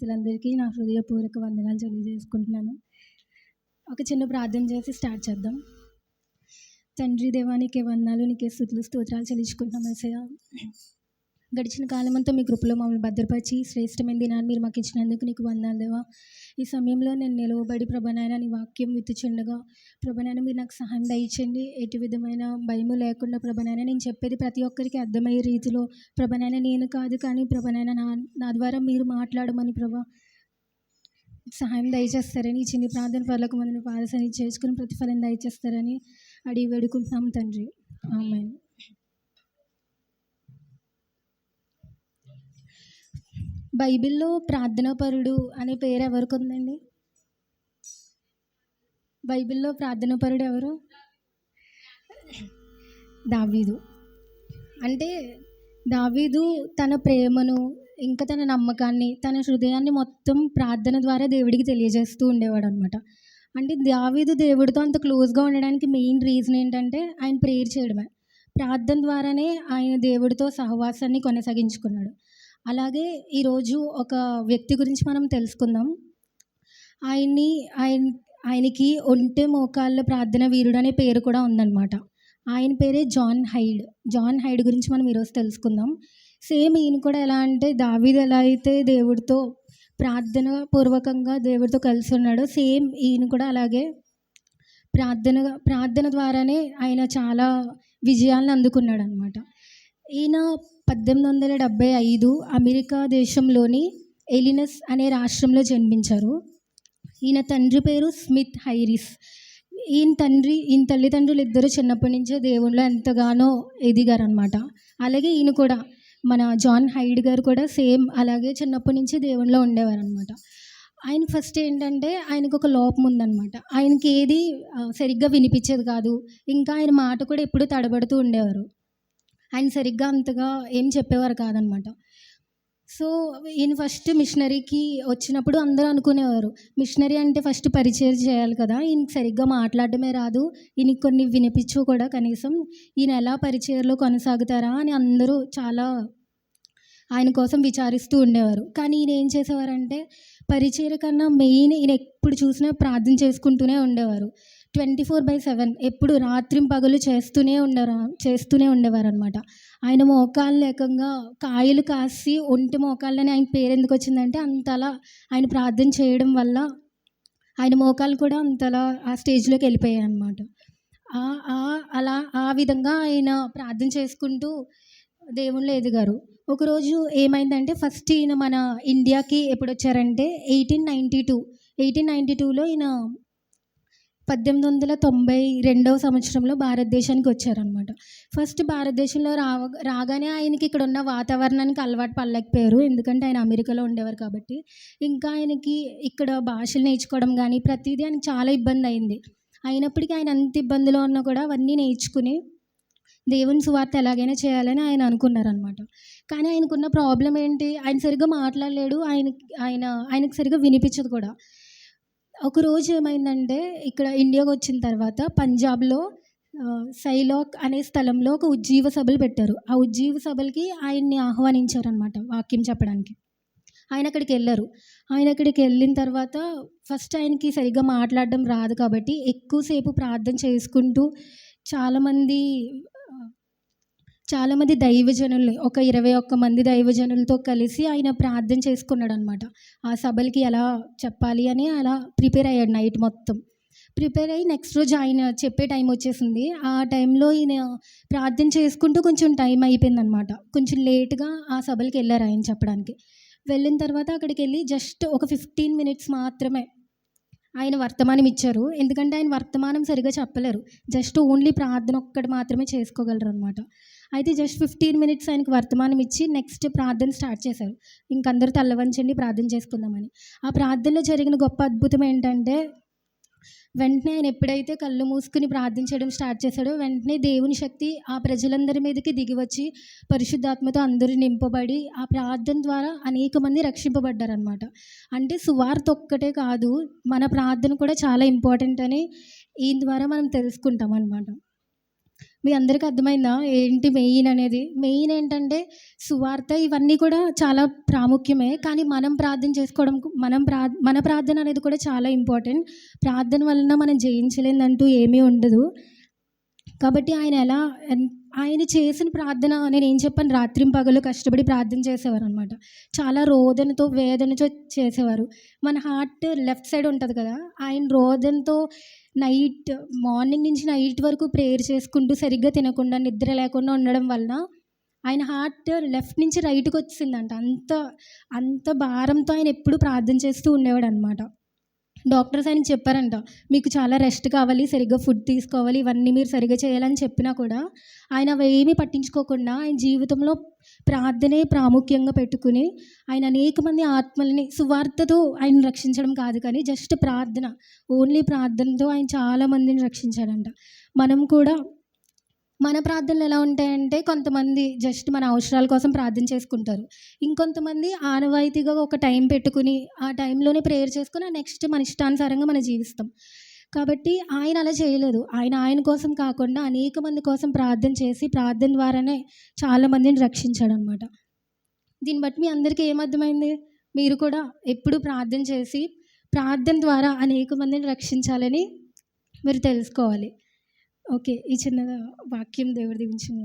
భక్తులందరికీ నా హృదయపూర్వక వందనాలు తెలియజేసుకుంటున్నాను. ఒక చిన్న ప్రార్థన చేసి స్టార్ట్ చేద్దాం. తండ్రి దేవానికి వందనాలు నీకే స్థుతులు స్తోత్రాలు చెల్లించుకుంటున్నాం ఏసయ్య. గడిచిన కాలమంతా మీ కృపలో మమ్మల్ని భద్రపరిచి శ్రేష్టమైన దినాన్ని మీరు మాకు ఇచ్చినందుకు నీకు వందనాలు దేవా. ఈ సమయంలో నేను నిలవబడి ప్రభనాయన నీ వాక్యం విత్తుచుండగా ప్రభనాయన మీరు నాకు సహాయం దయచండి. ఎటు విధమైన భయము లేకుండా ప్రభనాయన నేను చెప్పేది ప్రతి ఒక్కరికి అర్థమయ్యే రీతిలో ప్రభనాయన నేను కాదు కానీ ప్రభనాయన నా నా ద్వారా మీరు మాట్లాడమని ప్రభా సహాయం దయచేస్తారని ఈ చిన్ని ప్రార్థన పనులకు మందిని పాదసని చేసుకుని ప్రతిఫలం దయచేస్తారని అడిగి వేడుకుంటున్నాం తండ్రి. ఆమె బైబిల్లో ప్రార్థనాపరుడు అనే పేరు ఎవరికి ఉందండి బైబిల్లో ప్రార్థనాపరుడు ఎవరు? దావీదు. అంటే దావీదు తన ప్రేమను ఇంకా తన నమ్మకాన్ని తన హృదయాన్ని మొత్తం ప్రార్థన ద్వారా దేవుడికి తెలియజేస్తూ ఉండేవాడు అనమాట అంటే దావీదు దేవుడితో అంత క్లోజ్గా ఉండడానికి మెయిన్ రీజన్ ఏంటంటే ఆయన ప్రేయర్ చేయడమే. ప్రార్థన ద్వారానే ఆయన దేవుడితో సహవాసాన్ని కొనసాగించుకున్నాడు. అలాగే ఈరోజు ఒక వ్యక్తి గురించి మనం తెలుసుకుందాం. ఆయన్ని ఆయన ఆయనకి ఒంటె మోకాళ్ళ ప్రార్థన వీరుడు అనే పేరు కూడా ఉందన్నమాట. ఆయన పేరే జాన్ హైడ్. జాన్ హైడ్ గురించి మనం ఈరోజు తెలుసుకుందాం. సేమ్ ఈయన కూడా ఎలా అంటే దావీదు ఎలా అయితే దేవుడితో ప్రార్థన పూర్వకంగా దేవుడితో కలిసి ఉన్నాడో సేమ్ ఈయన కూడా అలాగే ప్రార్థన ప్రార్థన ద్వారానే ఆయన చాలా విజయాలను అందుకున్నాడు అనమాట ఈయన పద్దెనిమిది వందల డెబ్భై ఐదు అమెరికా దేశంలోని ఎలినస్ అనే రాష్ట్రంలో జన్మించారు. ఈయన తండ్రి పేరు స్మిత్ హైరిస్. ఈయన తండ్రి ఈయన తల్లిదండ్రులు ఇద్దరు చిన్నప్పటి నుంచే దేవుళ్ళు ఎంతగానో ఎదిగారనమాట అలాగే ఈయన కూడా మన జాన్ హైడ్ గారు కూడా సేమ్ అలాగే చిన్నప్పటి నుంచి దేవుళ్ళలో ఉండేవారనమాట ఆయన ఫస్ట్ ఏంటంటే ఆయనకు ఒక లోపం ఉందన్నమాట. ఆయనకి ఏది సరిగ్గా వినిపించేది కాదు. ఇంకా ఆయన మాట కూడా ఎప్పుడూ తడబడుతూ ఉండేవారు. ఆయన సరిగ్గా అంతగా ఏం చెప్పేవారు కాదనమాట. సో ఈయన ఫస్ట్ మిషనరీకి వచ్చినప్పుడు అందరూ అనుకునేవారు మిషనరీ అంటే ఫస్ట్ పరిచయం చేయాలి కదా ఈయనకి సరిగ్గా మాట్లాడడమే రాదు ఈయనకి కొన్ని వినిపించు కూడా కనీసం ఈయన ఎలా పరిచయంలో కొనసాగుతారా అని అందరూ చాలా ఆయన కోసం విచారిస్తూ ఉండేవారు. కానీ ఈయన ఏం చేసేవారంటే పరిచయం కన్నా మెయిన్ ఈయన ఎప్పుడు చూసినా ప్రార్థన చేసుకుంటూనే ఉండేవారు. ట్వంటీ ఫోర్ బై సెవెన్ ఎప్పుడు రాత్రి పగలు చేస్తూనే ఉండరు చేస్తూనే ఉండేవారు అనమాట ఆయన మోకాళ్ళు ఏకంగా కాయలు కాసి ఒంటి మోకాళ్ళని ఆయన పేరు ఎందుకు వచ్చిందంటే అంతలా ఆయన ప్రార్థన చేయడం వల్ల ఆయన మోకాలు కూడా అంతలా ఆ స్టేజ్లోకి వెళ్ళిపోయాయి అనమాట అలా ఆ విధంగా ఆయన ప్రార్థన చేసుకుంటూ దేవుళ్ళు ఎదిగారు ఒకరోజు ఏమైందంటే ఫస్ట్ ఈయన మన ఇండియాకి ఎప్పుడు వచ్చారంటే eighteen ninety two eighteen ninety టూలో ఈయన పద్దెనిమిది వందల తొంభై రెండవ సంవత్సరంలో భారతదేశానికి వచ్చారనమాట ఫస్ట్ భారతదేశంలో రావ రాగానే ఆయనకి ఇక్కడ ఉన్న వాతావరణానికి అలవాటు పడలేకపోయారు. ఎందుకంటే ఆయన అమెరికాలో ఉండేవారు కాబట్టి. ఇంకా ఆయనకి ఇక్కడ భాషలు నేర్చుకోవడం కానీ ప్రతిదీ ఆయనకి చాలా ఇబ్బంది అయింది. అయినప్పటికీ ఆయన అంత ఇబ్బందిలో ఉన్నా కూడా అవన్నీ నేర్చుకుని దేవుని సువార్త ఎలాగైనా చేయాలని ఆయన అనుకున్నారనమాట కానీ ఆయనకున్న ప్రాబ్లం ఏంటి? ఆయన సరిగ్గా మాట్లాడలేడు. ఆయన ఆయన ఆయనకు సరిగ్గా వినిపించదు కూడా. ఒకరోజు ఏమైందంటే ఇక్కడ ఇండియాకి వచ్చిన తర్వాత పంజాబ్లో సైలాక్ అనే స్థలంలో ఒక ఉజ్జీవ సభలు పెట్టారు. ఆ ఉజ్జీవ సభలకి ఆయన్ని ఆహ్వానించారనమాట వాక్యం చెప్పడానికి. ఆయన అక్కడికి వెళ్ళారు. ఆయన అక్కడికి వెళ్ళిన తర్వాత ఫస్ట్ ఆయనకి సరిగ్గా మాట్లాడడం రాదు కాబట్టి ఎక్కువసేపు ప్రార్థన చేసుకుంటూ చాలామంది చాలామంది దైవజనుల్ని ఒక ఇరవై ఒక్క మంది దైవజనులతో కలిసి ఆయన ప్రార్థన చేసుకున్నాడు అనమాట ఆ సభలకి ఎలా చెప్పాలి అని అలా ప్రిపేర్ అయ్యాడు నైట్ మొత్తం. ప్రిపేర్ అయ్యి నెక్స్ట్ రోజు ఆయన చెప్పే టైం వచ్చేసింది. ఆ టైంలో ఈయన ప్రార్థన చేసుకుంటూ కొంచెం టైం అయిపోయింది అనమాట కొంచెం లేట్గా ఆ సభలకి వెళ్ళారు ఆయన చెప్పడానికి. వెళ్ళిన తర్వాత అక్కడికి వెళ్ళి జస్ట్ ఒక ఫిఫ్టీన్ మినిట్స్ మాత్రమే ఆయన వర్తమానం ఇచ్చారు. ఎందుకంటే ఆయన వర్తమానం సరిగా చెప్పలేరు. జస్ట్ ఓన్లీ ప్రార్థన ఒక్కటి మాత్రమే చేసుకోగలరు అనమాట అయితే జస్ట్ ఫిఫ్టీన్ మినిట్స్ ఆయనకు వర్తమానం ఇచ్చి నెక్స్ట్ ప్రార్థన స్టార్ట్ చేశారు. ఇంకందరూ తల్లవంచండి ప్రార్థన చేసుకుందామని. ఆ ప్రార్థనలో జరిగిన గొప్ప అద్భుతం ఏంటంటే వెంటనే ఆయన ఎప్పుడైతే కళ్ళు మూసుకుని ప్రార్థించడం స్టార్ట్ చేశాడో వెంటనే దేవుని శక్తి ఆ ప్రజలందరి మీదకి దిగి వచ్చి పరిశుద్ధాత్మతో అందరూ నింపబడి ఆ ప్రార్థన ద్వారా అనేక మంది రక్షింపబడ్డారనమాట అంటే సువార్త ఒక్కటే కాదు మన ప్రార్థన కూడా చాలా ఇంపార్టెంట్ అని ఈ ద్వారా మనం తెలుసుకుంటాం అనమాట మీ అందరికీ అర్థమైందా? ఏంటి మెయిన్ అనేది? మెయిన్ ఏంటంటే సువార్త ఇవన్నీ కూడా చాలా ప్రాముఖ్యమే. కానీ మనం ప్రార్థన చేసుకోవడం మనం ప్రా మన ప్రార్థన అనేది కూడా చాలా ఇంపార్టెంట్. ప్రార్థన వలన మనం జయించలేదంటూ ఏమీ ఉండదు. కాబట్టి ఆయన ఎలా ఆయన చేసిన ప్రార్థన నేను ఏం చెప్పాను? రాత్రి పగలు కష్టపడి ప్రార్థన చేసేవారు అనమాట చాలా రోదనతో వేదనతో చేసేవారు. మన హార్ట్ లెఫ్ట్ సైడ్ ఉంటుంది కదా ఆయన రోదనతో నైట్ మార్నింగ్ నుంచి నైట్ వరకు ప్రేయర్ చేసుకుంటూ సరిగ్గా తినకుండా నిద్ర లేకుండా ఉండడం వలన ఆయన హార్ట్ లెఫ్ట్ నుంచి రైట్కి వచ్చిందంట. అంత అంత భారంతో ఆయన ఎప్పుడు ప్రార్థన చేస్తూ ఉండేవాడు అనమాట డాక్టర్స్ ఆయన చెప్పారంట. మీకు చాలా రెస్ట్ కావాలి సరిగ్గా ఫుడ్ తీసుకోవాలి ఇవన్నీ మీరు సరిగ్గా చేయాలని చెప్పినా కూడా ఆయన అవి ఏమీ పట్టించుకోకుండా ఆయన జీవితంలో ప్రార్థనే ప్రాముఖ్యంగా పెట్టుకుని ఆయన అనేక మంది ఆత్మల్ని సువార్తతో ఆయన రక్షించడం కాదు కానీ జస్ట్ ప్రార్థన ఓన్లీ ప్రార్థనతో ఆయన చాలా మందిని రక్షించాడంట. మనం కూడా మన ప్రార్థనలు ఎలా ఉంటాయంటే కొంతమంది జస్ట్ మన అవసరాల కోసం ప్రార్థన చేసుకుంటారు. ఇంకొంతమంది ఆనవాయితీగా ఒక టైం పెట్టుకుని ఆ టైంలోనే ప్రేయర్ చేసుకుని నెక్స్ట్ మన ఇష్టానుసారంగా మనం జీవిస్తాం. కాబట్టి ఆయన అలా చేయలేదు. ఆయన ఆయన కోసం కాకుండా అనేక మంది కోసం ప్రార్థన చేసి ప్రార్థన ద్వారానే చాలా మందిని రక్షించాడు అనమాట దీన్ని బట్టి మీ అందరికీ ఏమర్థమైంది? మీరు కూడా ఎప్పుడు ప్రార్థన చేసి ప్రార్థన ద్వారా అనేక మందిని రక్షించాలని మీరు తెలుసుకోవాలి. ఓకే ఈ చిన్న వాక్యం దేవుడి దీవించిన